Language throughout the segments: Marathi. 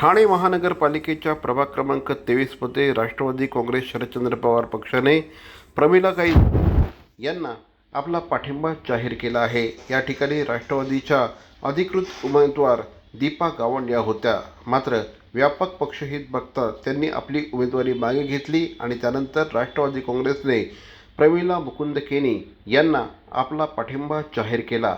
ठाणे महानगरपालिकेच्या प्रभाग क्रमांक तेवीसमध्ये राष्ट्रवादी काँग्रेस शरदचंद्र पवार पक्षाने प्रमिला गाई यांना आपला पाठिंबा जाहीर केला आहे. या ठिकाणी राष्ट्रवादीच्या अधिकृत उमेदवार दीपा गावंड या होत्या. मात्र व्यापक पक्षहित बघता त्यांनी आपली उमेदवारी मागे घेतली आणि त्यानंतर राष्ट्रवादी काँग्रेसने प्रमिला मुकुंद केनी यांना आपला पाठिंबा जाहीर केला.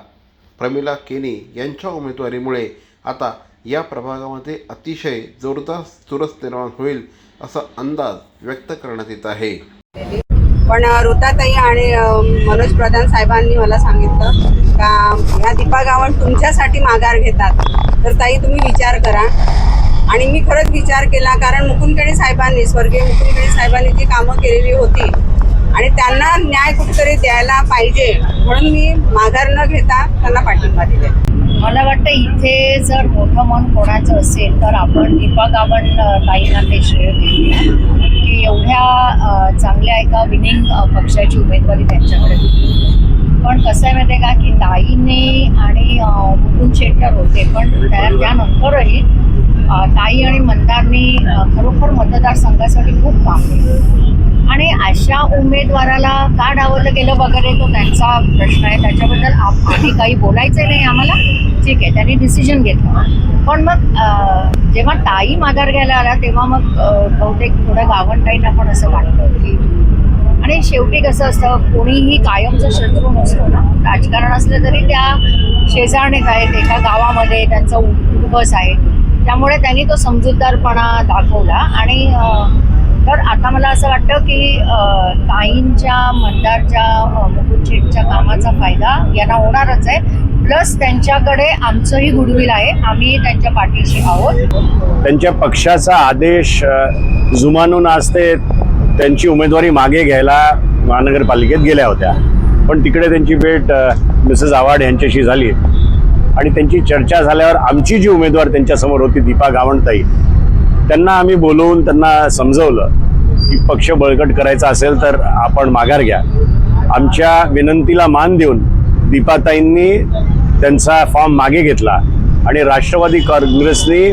प्रमिला केनी यांच्या उमेदवारीमुळे आता या प्रभागामध्ये अतिशय जोरदार चुरस निर्माण होईल असा अंदाज व्यक्त करण्यात येत आहे. पण ऋताताई आणि मनोज प्रधान साहेबांनी मला सांगितलं का ह्या दीपा गावण तुमच्यासाठी माघार घेतात. तर ताई तुम्ही विचार करा. आणि मी खरंच विचार केला कारण मुकुंदकडे साहेबांनी स्वर्गीय मुकुंदकडे साहेबांनी जी कामं केलेली होती आणि त्यांना न्याय कुठेतरी द्यायला पाहिजे म्हणून मी माघार न घेता त्यांना पाठिंबा दिले मला वाटतं इथे जर मोठं मन कोणाचं असेल तर आपण दीपा गावण ताईंना ते श्रेय देऊ की एवढ्या चांगल्या एका विनिंग पक्षाची उमेदवारी त्यांच्याकडे होती. पण कसं आहे माहिती आहे का की ताईने आणि मुकुंद शेट्टर होते पण त्या त्यानंतरही ताई आणि मंदारनी खरोखर मतदारसंघासाठी खूप काम केलं. आणि अशा उमेदवाराला का डावलं गेलं वगैरे तो त्यांचा प्रश्न आहे. त्याच्याबद्दल आम्ही काही बोलायचं नाही आम्हाला. ठीक आहे त्यांनी डिसिजन घेतलं. पण मग जेव्हा ताई माघार घ्यायला आला तेव्हा मग बहुतेक थोडं गावंटाईंना पण असं वाटतं की आणि शेवटी कसं असतं कोणीही कायमचा शत्रू नसतो ना. राजकारण असलं तरी त्या शेजारणीत आहेत एका गावामध्ये त्यांचं उद्बस आहे. त्यामुळे त्यांनी तो समजूतदारपणा दाखवला आणि तर आता मला असं वाटतं की ताईंच्या मतदारच्या मुकुट शेठच्या कामाचा फायदा यांना होणारच आहे. प्लस त्यांच्याकडे आमचंही गुडविल आहे. आम्ही त्यांच्या पाठीशी आहोत. त्यांच्या पक्षाचा आदेश जुमानून आज ते त्यांची उमेदवारी मागे घ्यायला महानगरपालिकेत गेल्या होत्या. पण तिकडे त्यांची भेट मिसेस आव्हाड यांच्याशी झाली. आणि त्यांची चर्चा झाल्यावर आमची जी उमेदवार त्यांच्यासमोर होती दीपा गावणताई त्यांना आम्ही बोलवून त्यांना समजवलं की पक्ष बळकट करायचा असेल तर आपण माघार घ्या. आमच्या विनंतीला मान देऊन दीपाताईंनी त्यांचा फॉर्म मागे घेतला आणि राष्ट्रवादी काँग्रेसने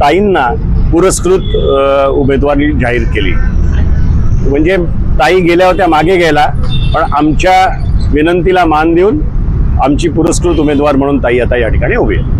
ताईंना पुरस्कृत उमेदवारी जाहीर केली. म्हणजे ताई गेल्या होत्या मागे घ्यायला पण आमच्या विनंतीला मान देऊन आमची पुरस्कृत उमेदवार म्हणून ताई आता या ठिकाणी उभी आहे